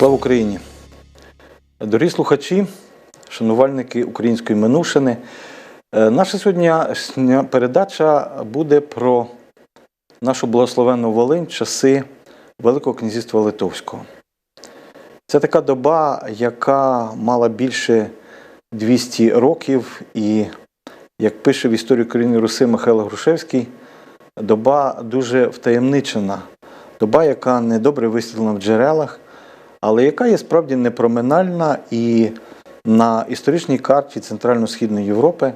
Слава Україні! Дорогі слухачі, шанувальники української минувшини. Е, Наша сьогоднішня передача буде про нашу благословенну Волинь часи Великого князівства Литовського. Це така доба, яка мала більше 200 років, і, як пише в історії України Руси Михайло Грушевський, доба дуже втаємничена, доба, яка недобре висвітлена в джерелах, але яка є справді непроминальна і на історичній карті Центрально-Східної Європи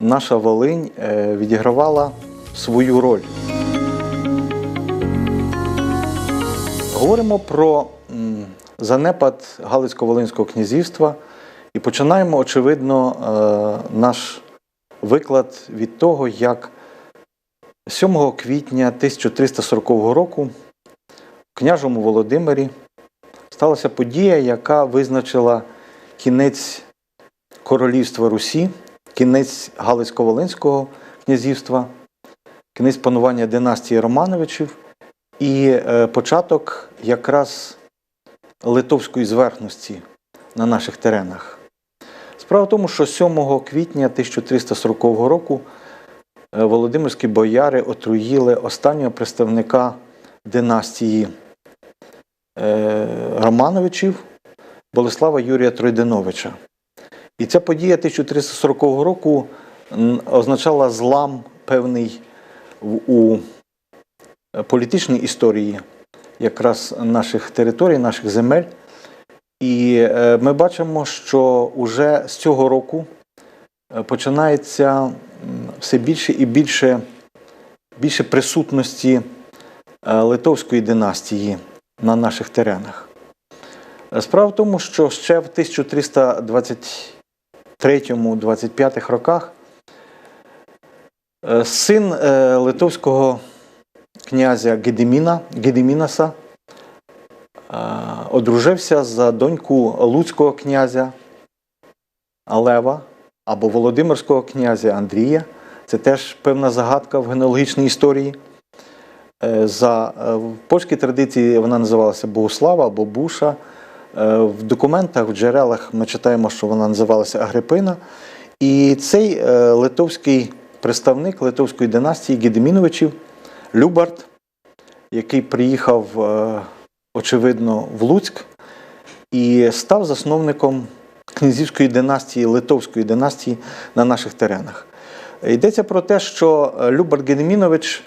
наша Волинь е, відігравала свою роль. Говоримо про занепад Галицько-Волинського князівства і починаємо, очевидно, е, наш виклад від того, як 7 квітня 1340 року в княжому Володимирі сталася подія, яка визначила кінець королівства Русі, кінець Галицько-Волинського князівства, кінець панування династії Романовичів і е, початок якраз литовської зверхності на наших теренах. Справа в тому, що 7 квітня 1340 року е, володимирські бояри отруїли останнього представника династії Романовичів Болеслава Юрія Тройдиновича. І ця подія 1340 року означала злам певний у е, політичній історії якраз наших територій, наших земель. І е, ми бачимо, що уже з цього року е, починається все більше і більше, більше присутності е, литовської династії на наших теренах. Справа в тому, що ще в 1323-25 роках е, син е, литовського князя Гедеміна, Гедемінаса е, одружився за доньку луцького князя Лева або Володимирського князя Андрія. Це теж певна загадка в генеалогічній історії. Е, За е, в польській традиції вона називалася Богуслава або Буша. Е, В документах, в джерелах ми читаємо, що вона називалася Агрипина. І цей литовський представник литовської династії Гедеміновичів Любард, який приїхав, очевидно, в Луцьк і став засновником князівської династії, литовської династії на наших теренах. Йдеться про те, що Любард Гедемінович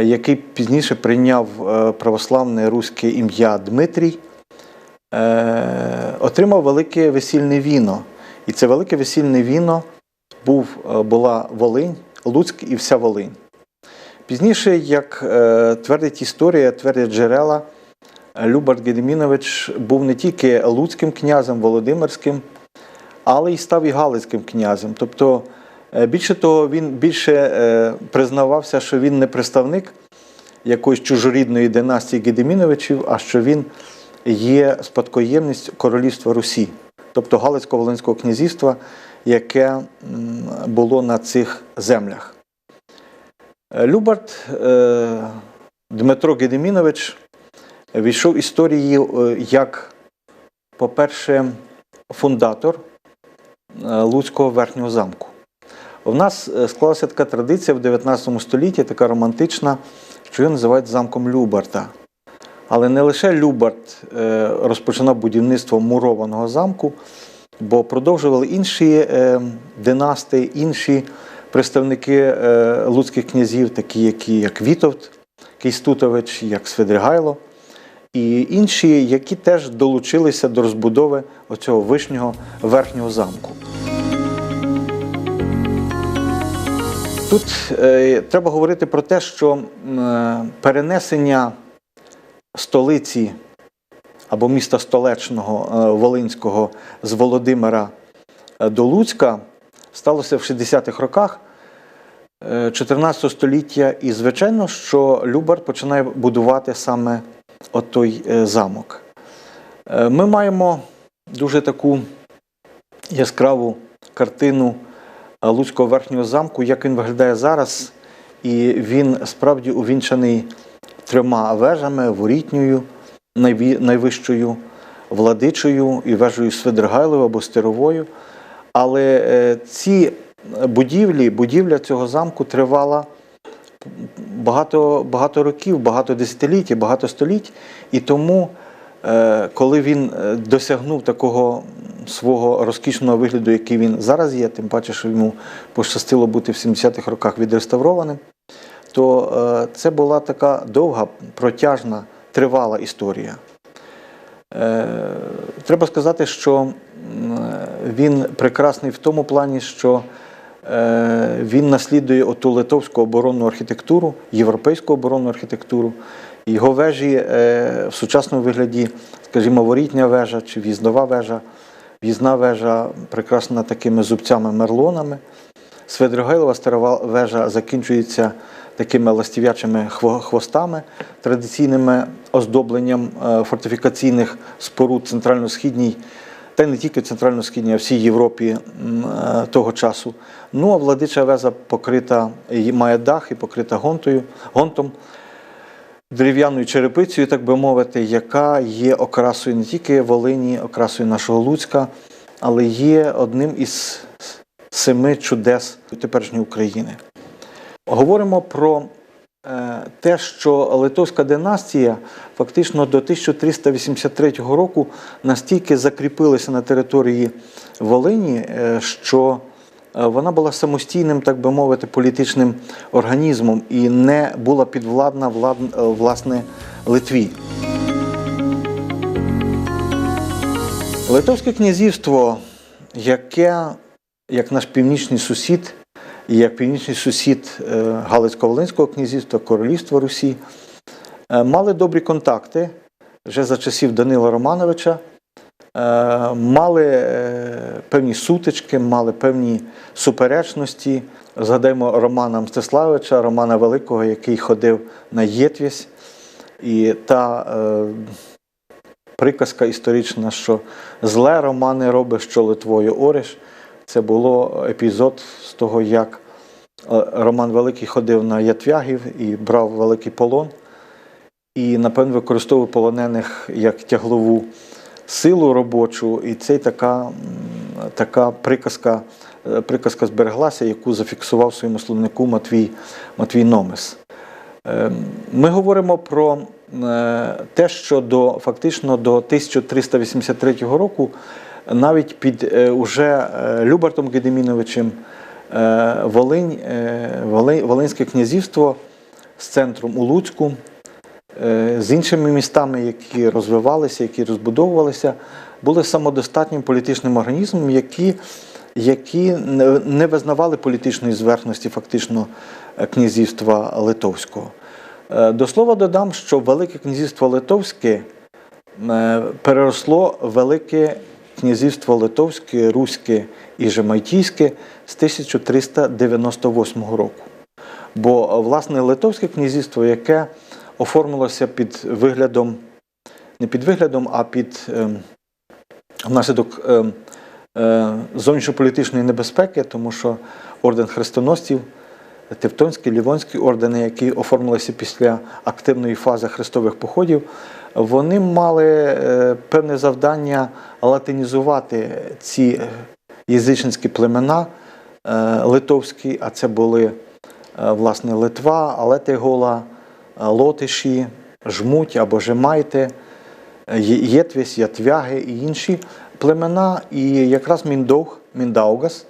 який пізніше прийняв е, православне руське ім'я Дмитрій, е, отримав велике весільне віно. І це велике весільне віно був, е, була Волинь, Луцьк і вся Волинь. Пізніше, як е, твердить історія, твердять джерела, е, Любард Гедемінович був не тільки Луцьким князем, Володимирським, але й став і Галицьким князем. Тобто, е, більше того, він більше е, признавався, що він не представник якоїсь чужорідної династії Гедеміновичів, а що він є спадкоємність королівства Русі, тобто Галицько-Волинського князівства, яке було на цих землях. Е, Любард е, Дмитро Гедемінович війшов в історію е, як, по-перше, фундатор е, Луцького верхнього замку. У нас е, склалася така традиція в 19 столітті, така романтична, що його називають замком Любарта. Але не лише Любарт е, розпочинав будівництво мурованого замку, бо продовжували інші е, династи, інші представники луцьких князів, такі які, як Вітовт Кейстутович, як Свидригайло, і інші, які теж долучилися до розбудови оцього вишнього верхнього замку. Тут е, треба говорити про те, що е, перенесення столиці або міста столичного е, Волинського з Володимира е, до Луцька сталося в 60-х роках е, 14 століття. І, звичайно, що Любард починає будувати саме отой е, замок. Е, Ми маємо дуже таку яскраву картину е, Луцького верхнього замку, як він виглядає зараз. І він справді увінчаний трьома вежами, ворітньою, найвищою владичою і вежею Свидригайлою або Стеровою. Але е, ці будівлі, будівля цього замку тривала багато, багато років, багато десятиліть, і багато століть. І тому, е, коли він е, досягнув такого свого розкішного вигляду, який він зараз є, тим паче, що йому пощастило бути в 70-х роках відреставрованим, то е, це була така довга, протяжна, тривала історія. Е, Треба сказати, що він прекрасний в тому плані, що е, він наслідує оту литовську оборонну архітектуру, європейську оборонну архітектуру. Його вежі в сучасному вигляді, скажімо, ворітня вежа чи в'їздова вежа, в'їзна вежа прикрашена такими зубцями-мерлонами. Свидригайлова стара вежа закінчується такими ластів'ячими хвостами, традиційним оздобленням е, фортифікаційних споруд центрально-східній, та й не тільки центрально-східній, а всій Європі е, того часу. Ну а владича вежа покрита, має дах і покрита гонтою, гонтом, дерев'яною черепицею, так би мовити, яка є окрасою не тільки Волині, окрасою нашого Луцька, але є одним із семи чудес теперішньої України. Говоримо про е, те, що Литовська династія фактично до 1383 року настільки закріпилася на території Волині, е, що вона була самостійним, так би мовити, політичним організмом і не була підвладна влад- е, власне Литві. Литовське князівство, яке, як наш північний сусід, і як північний сусід е, Галицько-Волинського князівства, Королівства Русі, е, мали добрі контакти вже за часів Данила Романовича, е, мали е, певні сутички, мали певні суперечності. Згадаймо Романа Мстиславича, Романа Великого, який ходив на Єтвість. І та е, приказка історична, що зле Романе робиш, що Литвою ориш. Це було епізод з того, як е, Роман Великий ходив на ятвягів і брав великий полон. І, напевно, використовував полонених як тяглову силу робочу. І це така, така приказка, е, приказка збереглася, яку зафіксував своєму словнику Матвій, Матвій Номес. Ем, Ми говоримо про е, те, що до фактично до 1383 року навіть під е, уже е, Любартом Гедеміновичем е, Волинь, е, Волинське князівство з центром у Луцьку, е, з іншими містами, які розвивалися, які розбудовувалися, були самодостатнім політичним організмом, які, які не- визнавали політичної зверхності фактично е, князівства Литовського. Е, До слова додам, що Велике князівство Литовське е, переросло Велике князівство Литовське, Руське і Жемайтійське з 1398 року. Бо, е, власне, Литовське князівство, яке оформилося під виглядом, не під виглядом, а під ем, внаслідок ем, е, зовнішньополітичної небезпеки, тому що орден хрестоносців, Тевтонський, Лівонський ордени, які оформилися після активної фази хрестових походів, вони мали е, певне завдання латинізувати ці язичницькі племена е, литовські, а це були власне Литва, Алетигола, е, Лотиші, Жмуть або Жемайте, е, Є- Єтвісь, Ятвяги і інші племена. І якраз Міндовг, Міндаугас,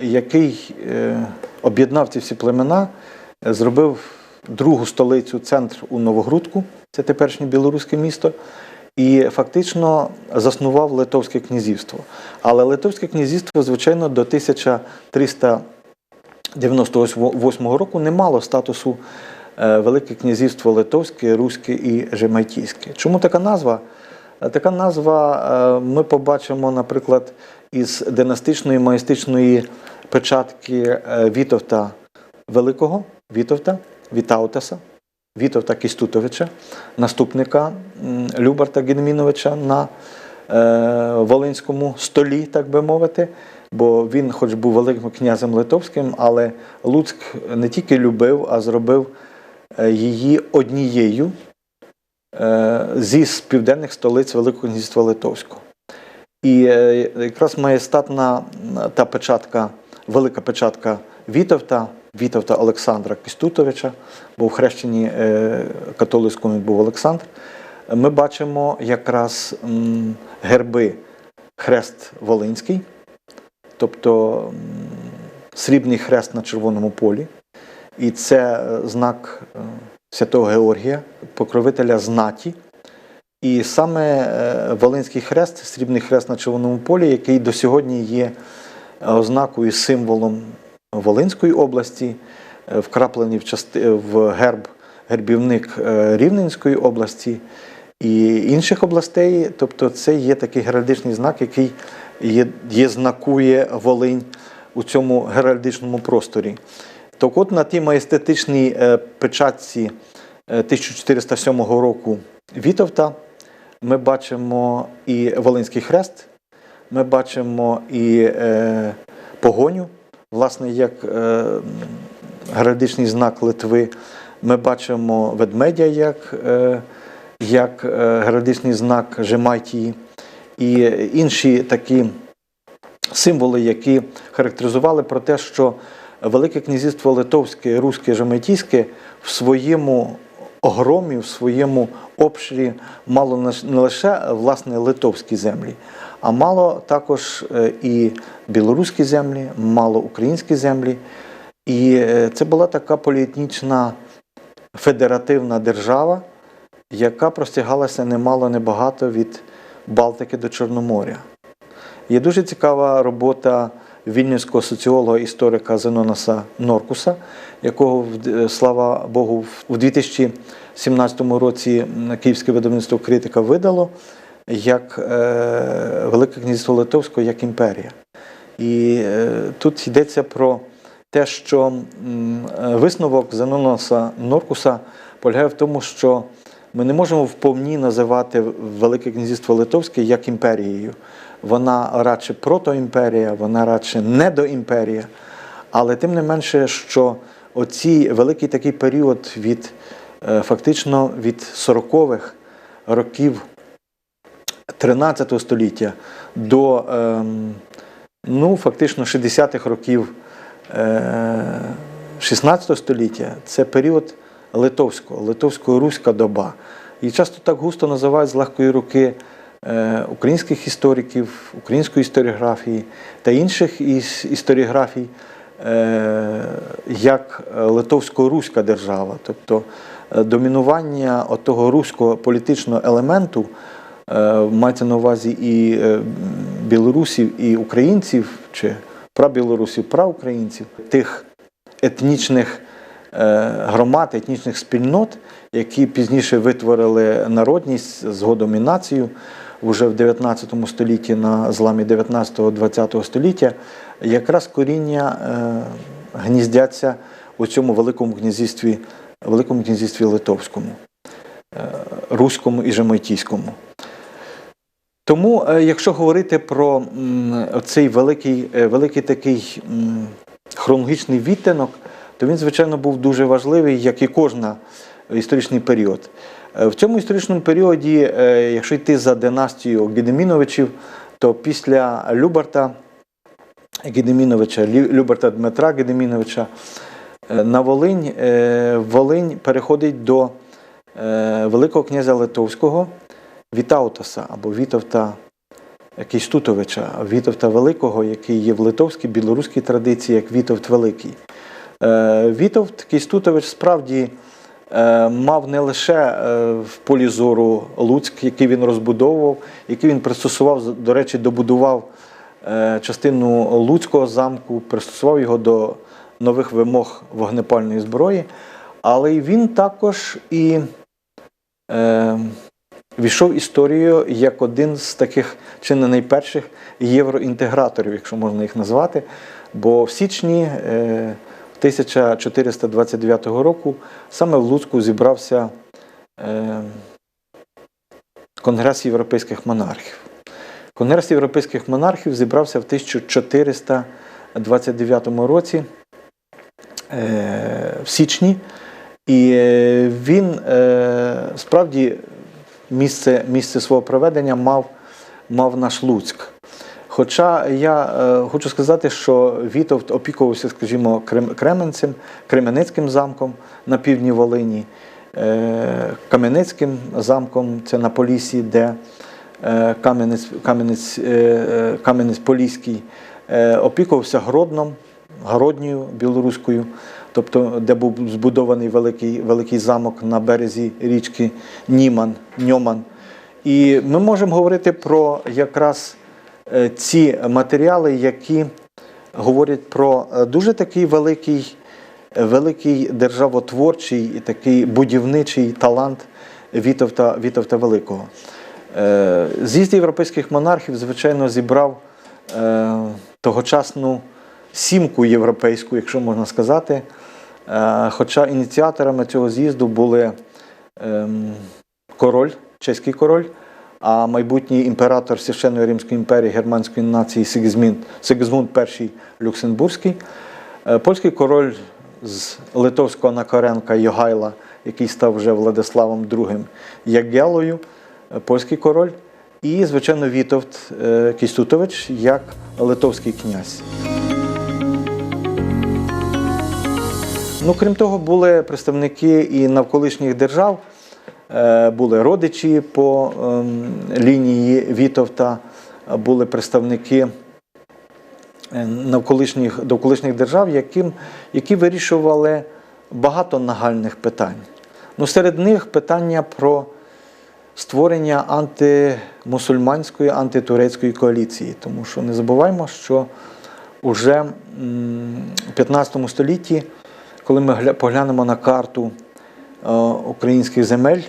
який е, об'єднав ці всі племена, е, зробив другу столицю, центр у Новогрудку, це теперішнє білоруське місто, і фактично заснував Литовське князівство. Але Литовське князівство, звичайно, до 1398 року не мало статусу е, Велике князівство Литовське, Руське і Жемайтійське. Чому така назва? Е, Така назва е, ми побачимо, наприклад, із династичної маєстичної печатки е, Вітовта Великого, Вітовта, Вітаутаса, Вітовта Кістутовича, наступника Любарта Гедеміновича на е, Волинському столі, так би мовити. Бо він, хоч був великим князем Литовським, але Луцьк не тільки любив, а зробив е, її однією е, зі південних столиць Великого князівства Литовського. І е, якраз маєстатна та печатка, велика печатка Вітовта, Вітовта Олександра Кістутовича, бо в хрещенні е, католицькому був Олександр. Ми бачимо якраз герби хрест Волинський, тобто срібний хрест на червоному полі. І це е, знак е, святого Георгія, покровителя знаті. І саме е, Волинський хрест, срібний хрест на червоному полі, який до сьогодні є ознакою, символом Волинської області, вкраплений в, части, в герб, гербівник Рівненської області і інших областей. Тобто це є такий геральдичний знак, який є, є знакує Волинь у цьому геральдичному просторі. Так от на тій маєстетичній е, печатці е, 1407 року Вітовта ми бачимо і Волинський хрест, ми бачимо і е, погоню, власне, як е, знак Литви. Ми бачимо ведмедя як, е, як е, знак Жемайтії і інші такі символи, які характеризували про те, що Велике князівство Литовське, Руське, Жемайтійське в своєму огромі, в своєму обширі мало не не лише власне литовські землі, а мало також е, і білоруські землі, мало українські землі. І е, це була така поліетнічна федеративна держава, яка простягалася немало небагато від Балтики до Чорноморя. Є дуже цікава робота вільнюського соціолога історика Зенонаса Норкуса, якого слава Богу, в 2017 році Київське видавництво критика видало як е, Велике князівство Литовського як імперія. І е, тут йдеться про те, що е, висновок Зенонаса Норкуса полягає в тому, що ми не можемо вповні називати Велике князівство Литовське як імперією. Вона радше протоімперія, вона радше недоімперія. Але тим не менше, що оцій великий такий період від е, фактично від 40-х років 13 століття до ем, ну, фактично 60-х років е, 16 століття це період литовського, литовсько-руська доба. І часто так густо називають з легкої руки е, українських істориків, української історіографії та інших історіографій е, як литовсько-руська держава. Тобто е, домінування того руського політичного елементу мається на увазі і білорусів, і українців, чи прабілорусів, праукраїнців, тих етнічних громад, етнічних спільнот, які пізніше витворили народність згодом і націю вже в 19 столітті на зламі 19-20 століття, якраз коріння е, гніздяться у цьому великому князівстві, великому князівстві Литовському, е, Руському і Жемайтійському. Тому, е, якщо говорити про цей великий, е, великий такий хронологічний відтинок, то він, звичайно, був дуже важливий, як і кожна історичний період. Е, В цьому історичному періоді, е, якщо йти за династією Гедеміновичів, то після Любарта Гедеміновича, Лю- Любарта Дмитра Гедеміновича, е, на Волинь, Волинь переходить до Великого князя Литовського Вітаутаса або Вітовта Кістутовича, Вітовта Великого, який є в литовській, білоруській традиції, як Вітовт Великий. Е, Вітовт Кістутович справді е, мав не лише е, в полі зору Луцьк, який він розбудовував, який він пристосував, до речі, добудував частину Луцького замку, пристосував його до нових вимог вогнепальної зброї, але він також і е, війшов історією як один з таких чи не найперших євроінтеграторів, якщо можна їх назвати. Бо в січні 1429 року саме в Луцьку зібрався е, Конгрес європейських монархів. Конгрес європейських монархів зібрався в 1429 році е, в січні, і е, він справді місце, місце свого проведення мав, мав наш Луцьк. Хоча я е, хочу сказати, що Вітовт опікувався, скажімо, Крем- Кременцем, Кременецьким замком на півдні Волині, е, Кам'янецьким замком, це на Полісі, де е, Кам'янець, Кам'янець, Кам'янець-Поліський, е, опікувався Гродном, Городньою білоруською, тобто де був збудований великий, великий замок на березі річки Німан, Ньоман. І ми можемо говорити про якраз ці матеріали, які говорять про е, дуже такий великий, е, великий державотворчий і такий будівничий талант Вітовта, Вітовта Великого. Е, З'їзд європейських монархів, звичайно, зібрав е, тогочасну сімку європейську, якщо можна сказати. Е, Хоча ініціаторами цього з'їзду були ем, король, чеський король, а майбутній імператор Священної Римської імперії германської нації Сигізмунд, Сигізмунд І Люксембурзький, е, польський король з Литовського Накоренка Йогайла, який став вже Владиславом II Ягелою, е, польський король, і, звичайно, Вітовт е, Кістутович як литовський князь. Ну, крім того, були представники і навколишніх держав, були родичі по ем, лінії Вітовта, були представники е, навколишніх, довколишніх держав, яким, які вирішували багато нагальних питань. Ну, серед них питання про створення антимусульманської, антитурецької коаліції. Тому що не забуваємо, що уже у 15 столітті, коли ми поглянемо на карту е, українських земель,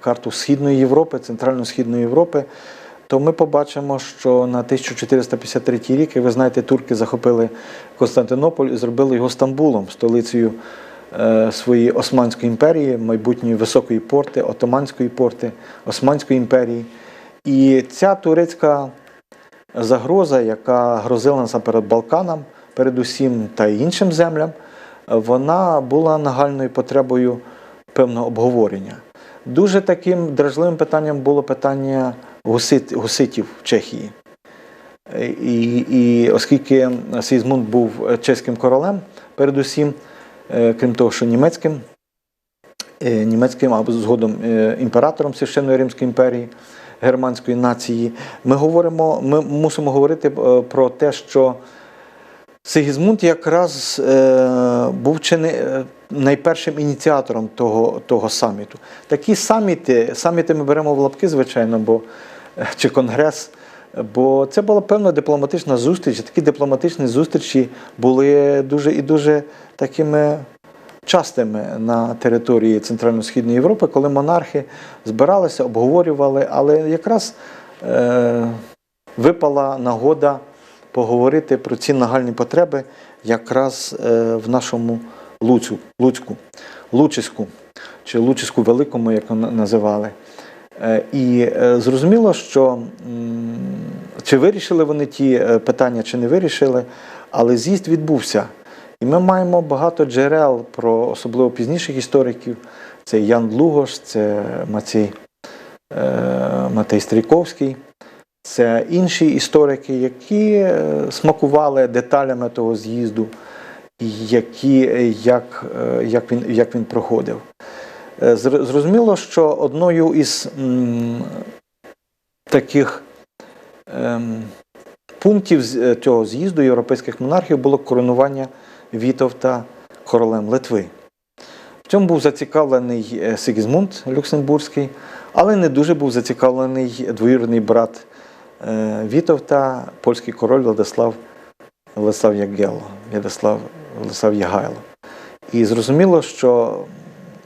карту Східної Європи, Центрально-Східної Європи, то ми побачимо, що на 1453 рік, як ви знаєте, турки захопили Константинополь і зробили його Стамбулом, столицею е, своєї Османської імперії, майбутньої високої порти, Отоманської порти, Османської імперії. І ця турецька загроза, яка грозила насамперед Балканам, передусім та іншим землям, вона була нагальною потребою певного обговорення. Дуже таким дражливим питанням було питання гусит, гуситів в Чехії. І, і оскільки Сігізмунд був чеським королем, передусім, е, крім того, що німецьким, е, німецьким або згодом е, імператором Священної Римської імперії, германської нації, ми говоримо, ми мусимо говорити про те, що Сигізмунд якраз був чи не найпершим ініціатором того, того саміту. Такі саміти, саміти ми беремо в лапки, звичайно, бо, е, чи конгрес, бо це була певна дипломатична зустріч. Такі дипломатичні зустрічі були дуже і дуже такими частими на території Центрально-Східної Європи, коли монархи збиралися, обговорювали, але якраз е, випала нагода поговорити про ці нагальні потреби якраз е, в нашому Луцю, Луцьку, Лучиську чи Лучиську Великому, як називали. Е, І е, зрозуміло, що чи вирішили вони ті е, питання, чи не вирішили, але з'їзд відбувся. І ми маємо багато джерел про особливо пізніших істориків. Це Ян Лугош, це Мацій, е, Матей Стрійковський. Це інші історики, які смакували деталями того з'їзду, які, е, як, е, як, він, як він проходив. Е, Зрозуміло, що одною із м, таких ем, пунктів цього з'їзду європейських монархів було коронування Вітовта королем Литви. В цьому був зацікавлений Сигізмунд Люксембурзький, але не дуже був зацікавлений двоюрідний брат Вітовта, польський король Владислав Владислав Ягело, Владислав, Владислав Ягайло. І зрозуміло, що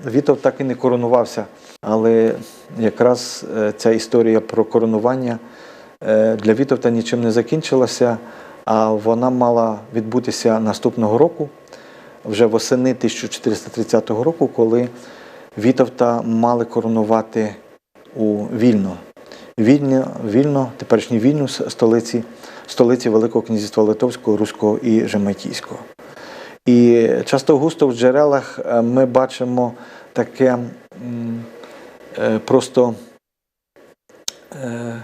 Вітов так і не коронувався, але якраз е, ця історія про коронування е, для Вітовта нічим не закінчилася, а вона мала відбутися наступного року, вже восени 1430 року, коли Вітовта мали коронувати у Вільно. Вільно, Вільно, теперішній Вільнюс, столиці, столиці Великого князівства Литовського, Руського і Жемайтійського. І часто густо в джерелах е, ми бачимо таке е, просто е,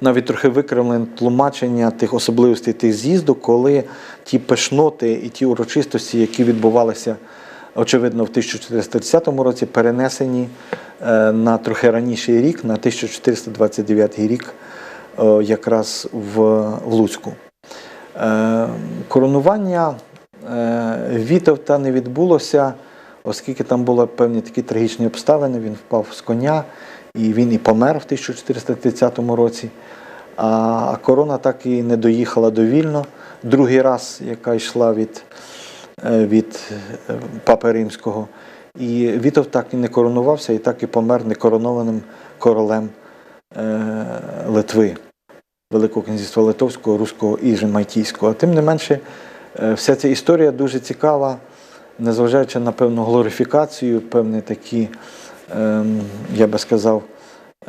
навіть трохи викривлене тлумачення тих особливостей тих з'їзду, коли ті пишноти і ті урочистості, які відбувалися, очевидно, в 1430 році, перенесені на трохи раніший рік, на 1429 рік, якраз в, Луцьку. Коронування Вітовта не відбулося, оскільки там були певні такі трагічні обставини. Він впав з коня і він і помер в 1430 році. А корона так і не доїхала до Вільно. Другий раз, яка йшла від, е, від е, Папи Римського. І Вітов так і не коронувався, і так і помер некоронованим королем е, Литви. Великого князівства Литовського, Руського і Жемайтійського. Тим не менше, е, вся ця історія дуже цікава, незважаючи на певну глорифікацію, певні такі, ем, я би сказав,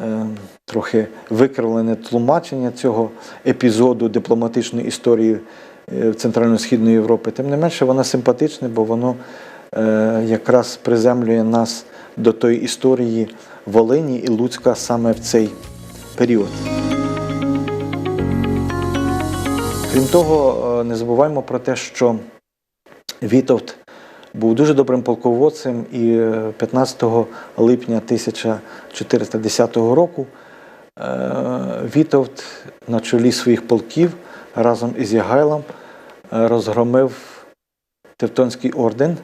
ем, трохи викривлене тлумачення цього епізоду дипломатичної історії е, Центрально-Східної Європи. Тим не менше, воно симпатичне, бо воно е, якраз приземлює нас до тої історії Волині і Луцька саме в цей період. Крім того, е, не забуваємо про те, що Вітовт був дуже добрим полководцем, і е, 15 липня 1410 року е, Вітовт на чолі своїх полків разом із Ягайлом е, розгромив Тевтонський орден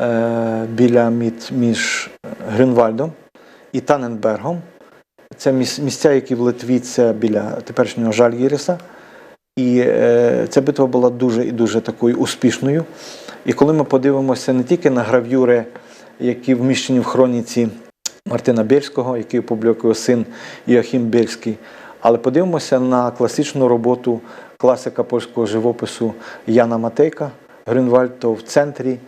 е, біля між Грюнвальдом і Таненбергом. Це місця, які в Литві, це біля теперішнього Жальгіріса. І е, ця битва була дуже і дуже такою успішною. І коли ми подивимося не тільки на гравюри, які вміщені в хроніці Мартина Бєльського, який опублікує син Іохім Бєльський, але подивимося на класичну роботу класика польського живопису Яна Матейка Грюнвальд, в центрі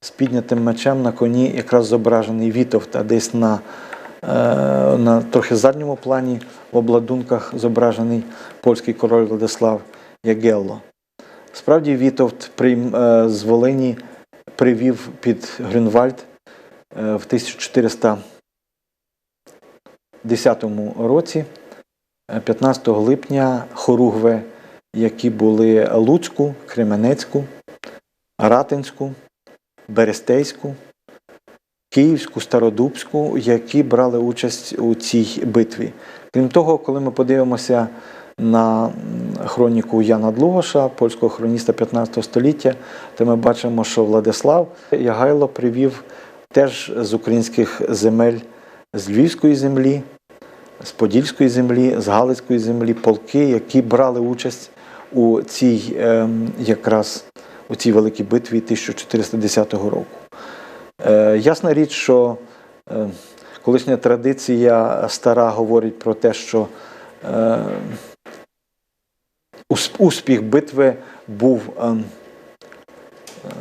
з піднятим мечем на коні якраз зображений Вітовт, а десь на, на трохи задньому плані в обладунках зображений польський король Владислав Ягелло. Справді Вітовт е, з Волині привів під Грюнвальд е, в 1410 році, е, 15 липня, хоругви, які були Луцьку, Кременецьку, Ратинську, Берестейську, Київську, Стародубську, які брали участь у цій битві. Крім того, коли ми подивимося на хроніку Яна Длугоша, польського хроніста 15 століття, то ми бачимо, що Владислав Ягайло привів теж з українських земель, з Львівської землі, з Подільської землі, з Галицької землі полки, які брали участь у цій ем, якраз у цій великій битві 1410 року. Е, ясна річ, що е, колишня традиція стара говорить про те, що е, успіх битви був ем, ем,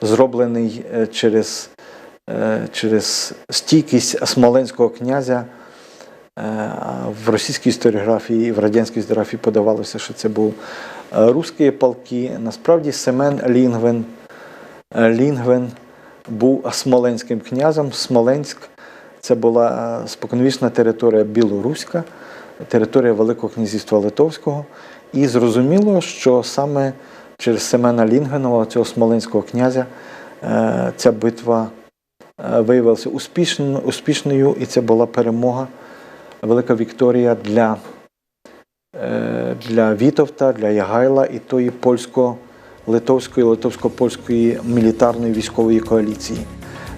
зроблений е, через, е, через стійкість смоленського князя. Е, В російській історіографії і в радянській історіографії подавалося, що це був е, русські полки. Насправді Семен Лінгвен, е, Лінгвен був смоленським князем. Смоленськ це була е, споконвічна територія білоруська, територія Великого князівства Литовського. І зрозуміло, що саме через Семена Лінгвенова, цього смоленського князя, е, ця битва е, виявилася успішною, і це була перемога, велика вікторія для, для Вітовта, для Ягайла і тої польсько-литовської, литовсько-польської мілітарної військової коаліції,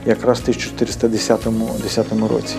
якраз в 1410 році.